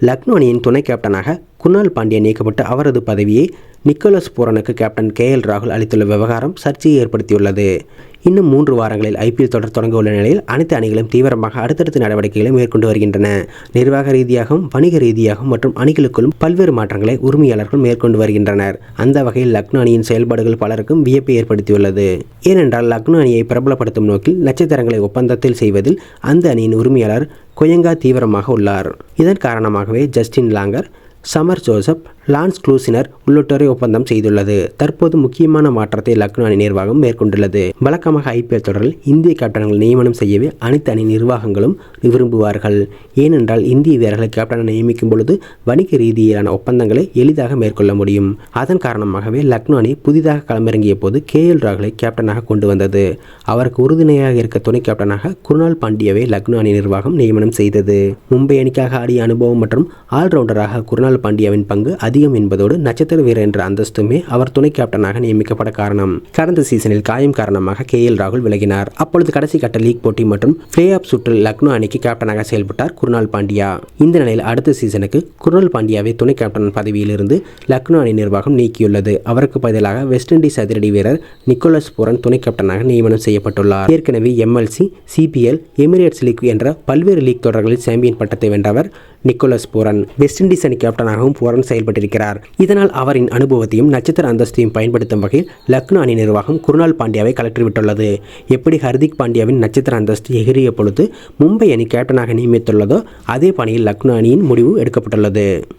லக்னோ அணியின் துணை கேப்டனாக குணால் பாண்டியா நீக்கப்பட்டு அவரது பதவியை நிக்கோலஸ் பூரனுக்கு கேப்டன் கே எல் ராகுல் அளித்துள்ள விவகாரம் சர்ச்சையை ஏற்படுத்தியுள்ளது. இன்னும் மூன்று வாரங்களில் ஐபிஎல் தொடர் தொடங்க உள்ள நிலையில் அனைத்து அணிகளும் தீவிரமாக அடுத்தடுத்த நடவடிக்கைகளை மேற்கொண்டு வருகின்றன. நிர்வாக ரீதியாகவும் வணிக ரீதியாகவும் மற்றும் அணிகளுக்குள்ளும் பல்வேறு மாற்றங்களை உரிமையாளர்கள் மேற்கொண்டு வருகின்றனர். அந்த வகையில் லக்னோ அணியின் செயல்பாடுகள் பலருக்கும் வியப்பை ஏற்படுத்தியுள்ளது. ஏனென்றால் லக்னோ அணியை பிரபலப்படுத்தும் நோக்கில் நட்சத்திரங்களை ஒப்பந்தத்தில் செய்வதில் அந்த அணியின் உரிமையாளர் கொயங்கா தீவிரமாக உள்ளார். இதன் காரணமாகவே Justin Langer Shamar Joseph Lance Klusener உள்ளிட்டோரை ஒப்பந்தம் செய்துள்ளது. தற்போது முக்கியமான மாற்றத்தை லக்னோ அணி நிர்வாகம் மேற்கொண்டுள்ளது. வழக்கமாக ஐபிஎல் தொடரில் இந்திய கேப்டன்கள் நியமனம் செய்யவே அனைத்து அணி நிர்வாகங்களும் விரும்புவார்கள். ஏனென்றால் இந்திய வீரர்களை கேப்டனை நியமிக்கும் பொழுது வணிக ரீதியிலான ஒப்பந்தங்களை எளிதாக மேற்கொள்ள முடியும். அதன் காரணமாகவே லக்னோ அணி புதிதாக களமிறங்கிய போது கே எல் ராகுலை கேப்டனாக கொண்டு வந்தது. அவருக்கு உறுதுணையாக இருக்க துணை கேப்டனாக குருணால் பாண்டியாவை லக்னோ அணி நிர்வாகம் நியமனம் செய்தது. மும்பை அணிக்காக ஆடிய அனுபவம் மற்றும் ஆல்ரவுண்டராக குருணால் பாண்டியாவின் பங்கு அதிகம் என்பதோடு நட்சத்திர வீரர் என்ற அந்தஸ்துமே அவர் துணை கேப்டனாக நியமிக்கப்பட காரணம். கடந்த சீசனில் காயம் காரணமாக கே எல் ராகுல் விலகினார். அப்பொழுது கடைசி கட்ட லீக் போட்டி மற்றும் பிளே ஆஃப் சுற்றில் லக்னோ அணிக்கு கேப்டனாக செயல்பட்டார் குருணால் பாண்டியா. இந்த நிலையில் அடுத்த சீசனுக்கு குருணால் பாண்டியாவை துணை கேப்டன் பதவியிலிருந்து லக்னோ அணி நிர்வாகம் நீக்கியுள்ளது. அவருக்கு பதிலாக வெஸ்ட் இண்டீஸ் அதிரடி வீரர் நிக்கோலஸ் பூரன் துணை கேப்டனாக நியமனம் செய்யப்பட்டுள்ளார். ஏற்கனவே எம்எல்சி சிபிஎல் எமிரேட்ஸ் லீக் என்ற பல்வேறு லீக் தொடர்களில் சாம்பியன் பட்டத்தை வென்றவர் நிக்கோலஸ் பூரன். வெஸ்ட் இண்டீஸ் அணி கேப்டனாகவும் பூரன் செயல்பட்டிருக்கிறார். இதனால் அவரின் அனுபவத்தையும் நட்சத்திர அந்தஸ்தையும் பயன்படுத்தும் வகையில் லக்னோ அணி நிர்வாகம் குருணால் பாண்டியாவை கலற்றிவிட்டுள்ளது எப்படி ஹர்திக் பாண்டியாவின் நட்சத்திர அந்தஸ்து எகிரிய பொழுது மும்பை அணி கேப்டனாக நியமித்துள்ளதோ அதே பணியில் லக்னோ அணியின் முடிவு எடுக்கப்பட்டுள்ளது.